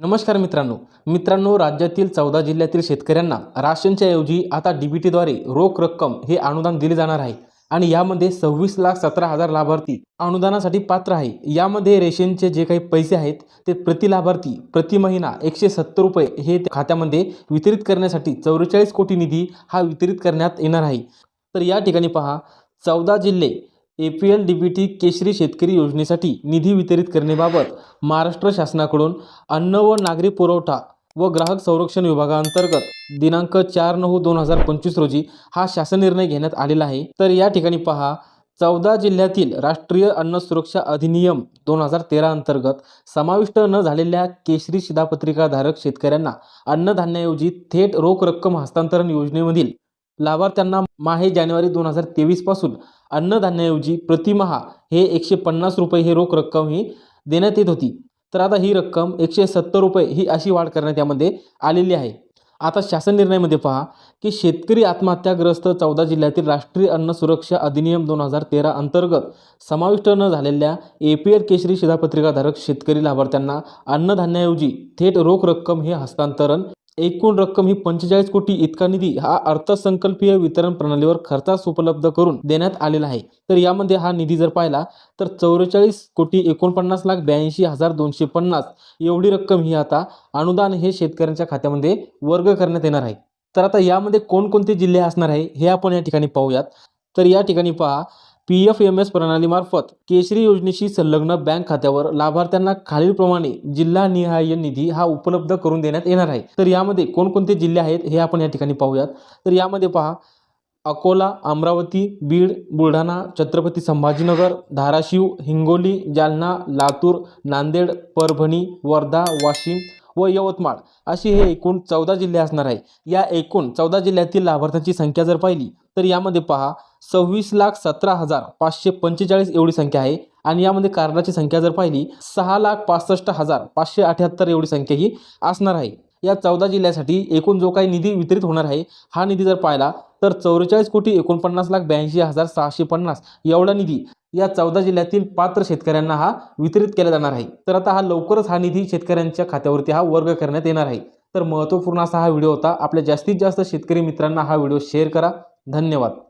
नमस्कार मित्रांनो. मित्रांनो राज्यातील चौदा जिल्ह्यातील शेतकऱ्यांना राशनच्या ऐवजी आता डीबीटीद्वारे रोख रक्कम हे अनुदान दिले जाणार आहे आणि यामध्ये सव्वीस लाख सतरा हजार लाभार्थी अनुदानासाठी पात्र आहे. यामध्ये रेशनचे जे काही पैसे आहेत ते प्रति लाभार्थी प्रति महिना एकशे सत्तर रुपये हे खात्यामध्ये वितरित करण्यासाठी चौवेचाळीस कोटी निधी हा वितरित करण्यात येणार आहे. तर या ठिकाणी पहा चौदा जिल्हे A P L D B T केशरी शेतकरी योजनेसाठी निधी वितरित करण्याबाबत महाराष्ट्र शासनाकडून अन्न व नागरी पुरवठा व ग्राहक संरक्षण विभागाअंतर्गत दिनांक चार नऊ दोन हजार पंचवीस रोजी हा शासन निर्णय घेण्यात आलेला आहे. तर या ठिकाणी पहा चौदा जिल्ह्यातील राष्ट्रीय अन्न सुरक्षा अधिनियम दोन हजार तेरा अंतर्गत समाविष्ट न झालेल्या केशरी शिधापत्रिकाधारक शेतकऱ्यांना अन्नधान्याऐवजी थेट रोख रक्कम हस्तांतरण योजनेमधील लाभार्थ्यांना माहे जानेवारी दोन हजार तेवीसपासून अन्नधान्याऐवजी प्रतिमहा हे एकशे पन्नास रुपये हे रोख रक्कम ही देण्यात येत होती. तर आता ही रक्कम एकशे सत्तर रुपये ही अशी वाढ करण्यात यामध्ये आलेली आहे. आता शासन निर्णयामध्ये पहा की शेतकरी आत्महत्याग्रस्त चौदा जिल्ह्यातील राष्ट्रीय अन्न सुरक्षा अधिनियम दोन हजार तेरा अंतर्गत समाविष्ट न झालेल्या ए पी एल केशरी शिधापत्रिकाधारक शेतकरी लाभार्थ्यांना अन्नधान्याऐवजी थेट रोख रक्कम हे हस्तांतरण एकूण रक्कम ही पंचेचाळीस कोटी इतका निधी हा अर्थसंकल्पीय वितरण प्रणालीवर खर्चास उपलब्ध करून देण्यात आलेला आहे. तर यामध्ये हा निधी जर पाहिला तर चौवेचाळीस कोटी एकोणपन्नास लाख ब्याऐंशी हजार दोनशे पन्नास एवढी रक्कम ही आता अनुदान हे शेतकऱ्यांच्या खात्यामध्ये वर्ग करण्यात येणार आहे. तर आता यामध्ये कोणकोणते जिल्हे असणार आहे हे आपण या ठिकाणी पाहूयात. तर या ठिकाणी पहा पी एफ एम एस प्रणालीमार्फत केशरी योजनेशी संलग्न बँक खात्यावर लाभार्थ्यांना खालीलप्रमाणे जिल्हानिहाय निधी हा उपलब्ध करून देण्यात येणार आहे. तर यामध्ये कोणकोणते जिल्हे आहेत हे आपण या ठिकाणी पाहूयात. तर यामध्ये पहा अकोला अमरावती बीड बुलढाणा छत्रपती संभाजीनगर धाराशिव हिंगोली जालना लातूर नांदेड परभणी वर्धा वाशिम व यवतमाळ अशी हे एकूण चौदा जिल्हे असणार आहे. या एकूण चौदा जिल्ह्यातील लाभार्थ्यांची संख्या जर पाहिली तर यामध्ये पहा सव्वीस लाख सतरा हजार पाचशे पंचेचाळीस एवढी संख्या आहे. आणि यामध्ये कार्डाची संख्या जर पाहिली सहा लाख पासष्ट हजार पाचशे अठ्याहत्तर एवढी संख्या ही असणार आहे. या चौदा जिल्ह्यासाठी एकूण जो काही निधी वितरित होणार आहे हा निधी जर पाहिला तर चौवेचाळीस कोटी एकोणपन्नास लाख ब्याऐंशी हजार सहाशे पन्नास एवढा निधी या चौदा जिल्ह्यातील पात्र शेतकऱ्यांना हा वितरित केला जाणार आहे. तर आता हा लवकरच हा निधी शेतकऱ्यांच्या खात्यावरती हा वर्ग करण्यात येणार आहे. तर महत्त्वपूर्ण असा हा व्हिडिओ होता. आपल्या जास्तीत जास्त शेतकरी मित्रांना हा व्हिडिओ शेअर करा. धन्यवाद.